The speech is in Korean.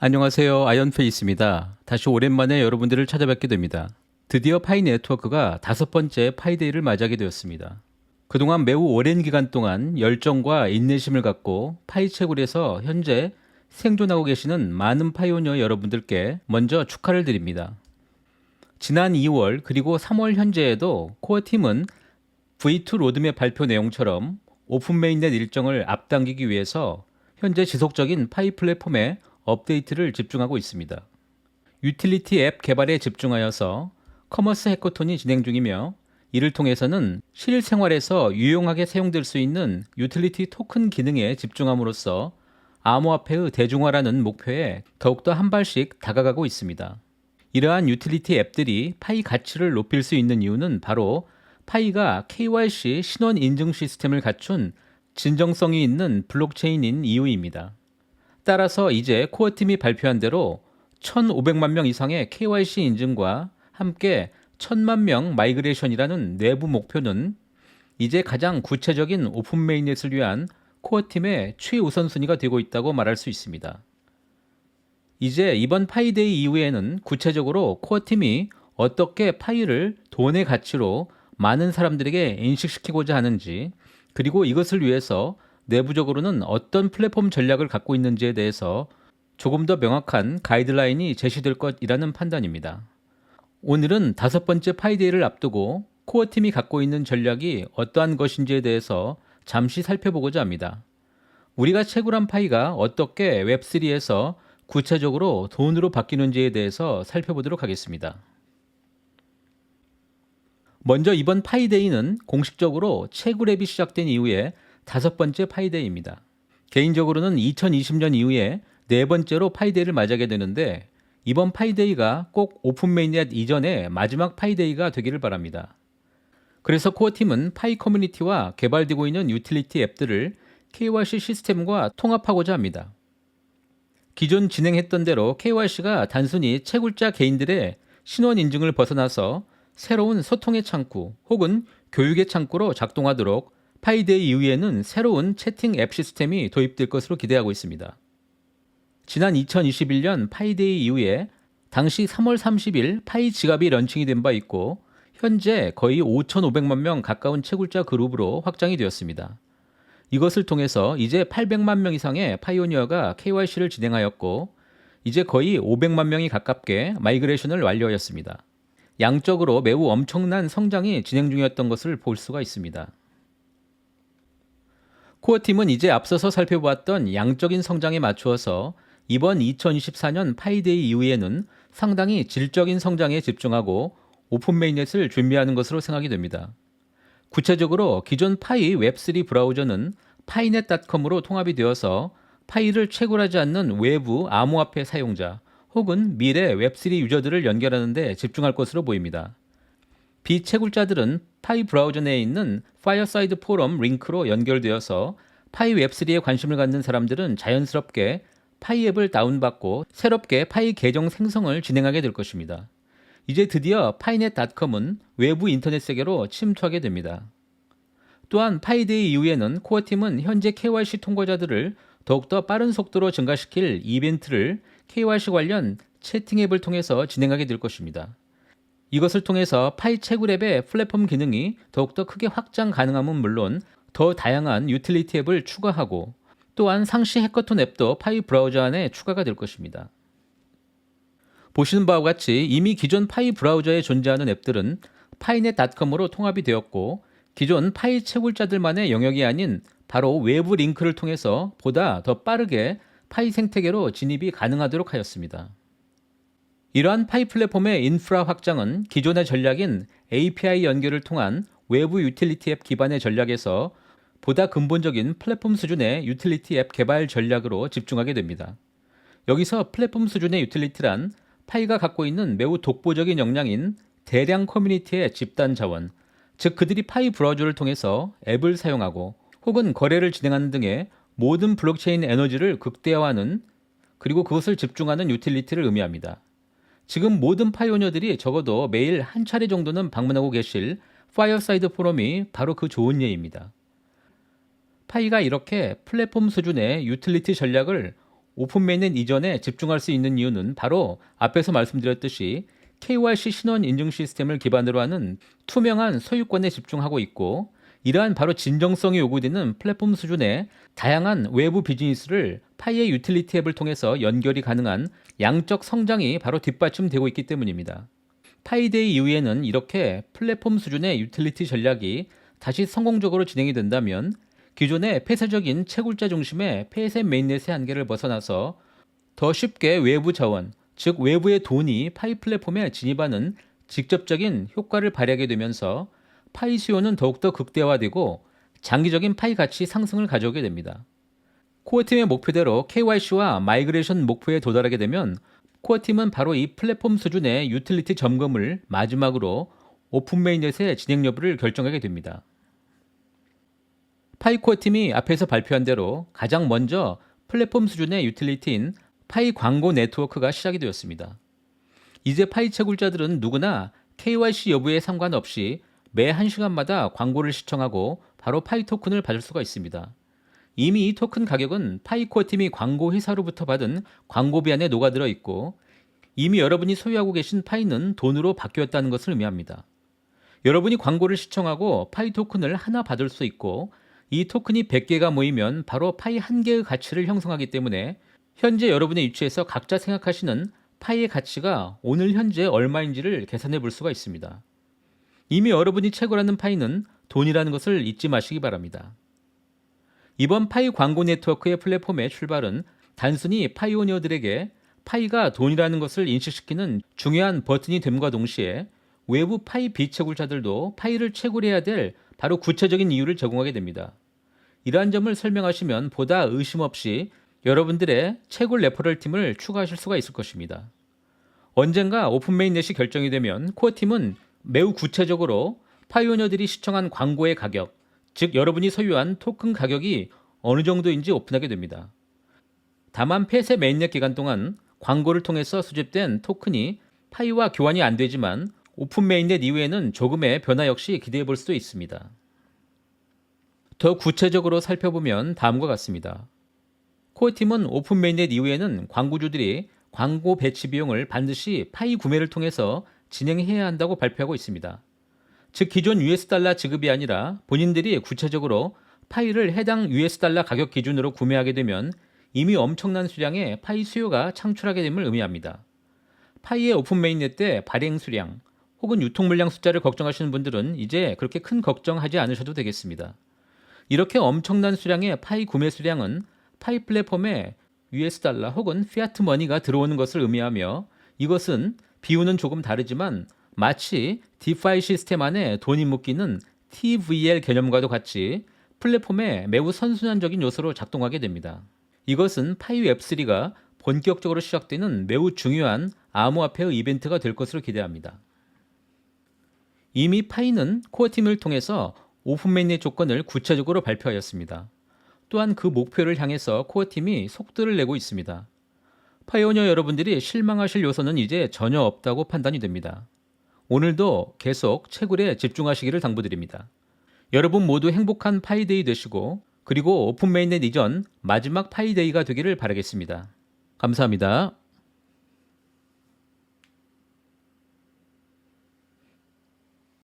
안녕하세요. 아이언페이스입니다. 다시 오랜만에 여러분들을 찾아뵙게 됩니다. 드디어 파이 네트워크가 다섯 번째 파이데이를 맞이하게 되었습니다. 그동안 매우 오랜 기간 동안 열정과 인내심을 갖고 파이 채굴에서 현재 생존하고 계시는 많은 파이오니어 여러분들께 먼저 축하를 드립니다. 지난 2월 그리고 3월 현재에도 코어 팀은 V2 로드맵 발표 내용처럼 오픈 메인넷 일정을 앞당기기 위해서 현재 지속적인 파이 플랫폼에 업데이트를 집중하고 있습니다. 유틸리티 앱 개발에 집중하여서 커머스 해커톤이 진행 중이며 이를 통해서는 실생활에서 유용하게 사용될 수 있는 유틸리티 토큰 기능에 집중함으로써 암호화폐의 대중화라는 목표에 더욱더 한 발씩 다가가고 있습니다. 이러한 유틸리티 앱들이 파이 가치를 높일 수 있는 이유는 바로 파이가 KYC 신원 인증 시스템을 갖춘 진정성이 있는 블록체인인 이유입니다. 따라서 이제 코어 팀이 발표한 대로 1,500만 명 이상의 KYC 인증과 함께 1,000만 명 마이그레이션이라는 내부 목표는 이제 가장 구체적인 오픈 메인넷을 위한 코어 팀의 최우선순위가 되고 있다고 말할 수 있습니다. 이제 이번 파이데이 이후에는 구체적으로 코어 팀이 어떻게 파이를 돈의 가치로 많은 사람들에게 인식시키고자 하는지 그리고 이것을 위해서 내부적으로는 어떤 플랫폼 전략을 갖고 있는지에 대해서 조금 더 명확한 가이드라인이 제시될 것이라는 판단입니다. 오늘은 다섯 번째 파이데이를 앞두고 코어 팀이 갖고 있는 전략이 어떠한 것인지에 대해서 잠시 살펴보고자 합니다. 우리가 채굴한 파이가 어떻게 웹3에서 구체적으로 돈으로 바뀌는지에 대해서 살펴보도록 하겠습니다. 먼저 이번 파이데이는 공식적으로 채굴 앱이 시작된 이후에 다섯 번째 파이데이입니다. 개인적으로는 2020년 이후에 네 번째로 파이데이를 맞이하게 되는데 이번 파이데이가 꼭 오픈 메인넷 이전에 마지막 파이데이가 되기를 바랍니다. 그래서 코어팀은 파이 커뮤니티와 개발되고 있는 유틸리티 앱들을 KYC 시스템과 통합하고자 합니다. 기존 진행했던 대로 KYC가 단순히 채굴자 개인들의 신원 인증을 벗어나서 새로운 소통의 창구 혹은 교육의 창구로 작동하도록 파이데이 이후에는 새로운 채팅 앱 시스템이 도입될 것으로 기대하고 있습니다. 지난 2021년 파이데이 이후에 당시 3월 30일 파이 지갑이 런칭이 된 바 있고 현재 거의 5,500만 명 가까운 채굴자 그룹으로 확장이 되었습니다. 이것을 통해서 이제 800만 명 이상의 파이오니어가 KYC를 진행하였고 이제 거의 500만 명이 가깝게 마이그레이션을 완료하였습니다. 양적으로 매우 엄청난 성장이 진행 중이었던 것을 볼 수가 있습니다. 코어팀은 이제 앞서서 살펴보았던 양적인 성장에 맞추어서 이번 2024년 파이데이 이후에는 상당히 질적인 성장에 집중하고 오픈 메인넷을 준비하는 것으로 생각이 됩니다. 구체적으로 기존 파이 웹3 브라우저는 파이넷닷컴으로 통합이 되어서 파이를 채굴하지 않는 외부 암호화폐 사용자 혹은 미래 웹3 유저들을 연결하는 데 집중할 것으로 보입니다. 비채굴자들은 파이 브라우저 내에 있는 파이어사이드 포럼 링크로 연결되어서 파이 웹3에 관심을 갖는 사람들은 자연스럽게 파이 앱을 다운받고 새롭게 파이 계정 생성을 진행하게 될 것입니다. 이제 드디어 파이넷닷컴은 외부 인터넷 세계로 침투하게 됩니다. 또한 파이데이 이후에는 코어팀은 현재 KYC 통과자들을 더욱더 빠른 속도로 증가시킬 이벤트를 KYC 관련 채팅 앱을 통해서 진행하게 될 것입니다. 이것을 통해서 파이 채굴 앱의 플랫폼 기능이 더욱더 크게 확장 가능함은 물론 더 다양한 유틸리티 앱을 추가하고 또한 상시 해커톤 앱도 파이 브라우저 안에 추가가 될 것입니다. 보시는 바와 같이 이미 기존 파이 브라우저에 존재하는 앱들은 파이넷닷컴으로 통합이 되었고 기존 파이 채굴자들만의 영역이 아닌 바로 외부 링크를 통해서 보다 더 빠르게 파이 생태계로 진입이 가능하도록 하였습니다. 이러한 파이 플랫폼의 인프라 확장은 기존의 전략인 API 연결을 통한 외부 유틸리티 앱 기반의 전략에서 보다 근본적인 플랫폼 수준의 유틸리티 앱 개발 전략으로 집중하게 됩니다. 여기서 플랫폼 수준의 유틸리티란 파이가 갖고 있는 매우 독보적인 역량인 대량 커뮤니티의 집단 자원, 즉 그들이 파이 브라우저를 통해서 앱을 사용하고 혹은 거래를 진행하는 등의 모든 블록체인 에너지를 극대화하는 그리고 그것을 집중하는 유틸리티를 의미합니다. 지금 모든 파이오니어들이 적어도 매일 한 차례 정도는 방문하고 계실 파이어사이드 포럼이 바로 그 좋은 예입니다. 파이가 이렇게 플랫폼 수준의 유틸리티 전략을 오픈 메인넷 이전에 집중할 수 있는 이유는 바로 앞에서 말씀드렸듯이 KYC 신원 인증 시스템을 기반으로 하는 투명한 소유권에 집중하고 있고 이러한 바로 진정성이 요구되는 플랫폼 수준의 다양한 외부 비즈니스를 파이의 유틸리티 앱을 통해서 연결이 가능한 양적 성장이 바로 뒷받침되고 있기 때문입니다. 파이데이 이후에는 이렇게 플랫폼 수준의 유틸리티 전략이 다시 성공적으로 진행이 된다면 기존의 폐쇄적인 채굴자 중심의 폐쇄 메인넷의 한계를 벗어나서 더 쉽게 외부 자원, 즉 외부의 돈이 파이 플랫폼에 진입하는 직접적인 효과를 발휘하게 되면서 파이 수요는 더욱더 극대화되고 장기적인 파이 가치 상승을 가져오게 됩니다. 코어팀의 목표대로 KYC와 마이그레이션 목표에 도달하게 되면 코어팀은 바로 이 플랫폼 수준의 유틸리티 점검을 마지막으로 오픈 메인넷의 진행 여부를 결정하게 됩니다. 파이코어 팀이 앞에서 발표한 대로 가장 먼저 플랫폼 수준의 유틸리티인 파이 광고 네트워크가 시작이 되었습니다. 이제 파이 채굴자들은 누구나 KYC 여부에 상관없이 매 1시간마다 광고를 시청하고 바로 파이 토큰을 받을 수가 있습니다. 이미 이 토큰 가격은 파이코어 팀이 광고 회사로부터 받은 광고비 안에 녹아들어 있고 이미 여러분이 소유하고 계신 파이는 돈으로 바뀌었다는 것을 의미합니다. 여러분이 광고를 시청하고 파이 토큰을 하나 받을 수 있고 이 토큰이 100개가 모이면 바로 파이 한 개의 가치를 형성하기 때문에 현재 여러분의 위치에서 각자 생각하시는 파이의 가치가 오늘 현재 얼마인지를 계산해 볼 수가 있습니다. 이미 여러분이 채굴하는 파이는 돈이라는 것을 잊지 마시기 바랍니다. 이번 파이 광고 네트워크의 플랫폼의 출발은 단순히 파이오니어들에게 파이가 돈이라는 것을 인식시키는 중요한 버튼이 됨과 동시에 외부 파이 비채굴자들도 파이를 채굴해야 될 바로 구체적인 이유를 제공하게 됩니다. 이러한 점을 설명하시면 보다 의심 없이 여러분들의 채굴 레퍼럴 팀을 추가하실 수가 있을 것입니다. 언젠가 오픈 메인넷이 결정이 되면 코어 팀은 매우 구체적으로 파이오니어들이 시청한 광고의 가격, 즉 여러분이 소유한 토큰 가격이 어느 정도인지 오픈하게 됩니다. 다만 폐쇄 메인넷 기간 동안 광고를 통해서 수집된 토큰이 파이와 교환이 안 되지만 오픈 메인넷 이후에는 조금의 변화 역시 기대해 볼 수도 있습니다. 더 구체적으로 살펴보면 다음과 같습니다. 코어 팀은 오픈 메인넷 이후에는 광고주들이 광고 배치 비용을 반드시 파이 구매를 통해서 진행해야 한다고 발표하고 있습니다. 즉 기존 US 달러 지급이 아니라 본인들이 구체적으로 파이를 해당 US 달러 가격 기준으로 구매하게 되면 이미 엄청난 수량의 파이 수요가 창출하게 됨을 의미합니다. 파이의 오픈 메인넷 때 발행 수량 혹은 유통 물량 숫자를 걱정하시는 분들은 이제 그렇게 큰 걱정하지 않으셔도 되겠습니다. 이렇게 엄청난 수량의 파이 구매 수량은 파이 플랫폼에 US 달러 혹은 피아트 머니가 들어오는 것을 의미하며 이것은 비유는 조금 다르지만 마치 디파이 시스템 안에 돈이 묶이는 TVL 개념과도 같이 플랫폼에 매우 선순환적인 요소로 작동하게 됩니다. 이것은 파이 웹3가 본격적으로 시작되는 매우 중요한 암호화폐의 이벤트가 될 것으로 기대합니다. 이미 파이는 코어팀을 통해서 오픈메인의 조건을 구체적으로 발표하였습니다. 또한 그 목표를 향해서 코어팀이 속도를 내고 있습니다. 파이오니어 여러분들이 실망하실 요소는 이제 전혀 없다고 판단이 됩니다. 오늘도 계속 채굴에 집중하시기를 당부드립니다. 여러분 모두 행복한 파이데이 되시고 그리고 오픈 메인넷 이전 마지막 파이데이가 되기를 바라겠습니다. 감사합니다.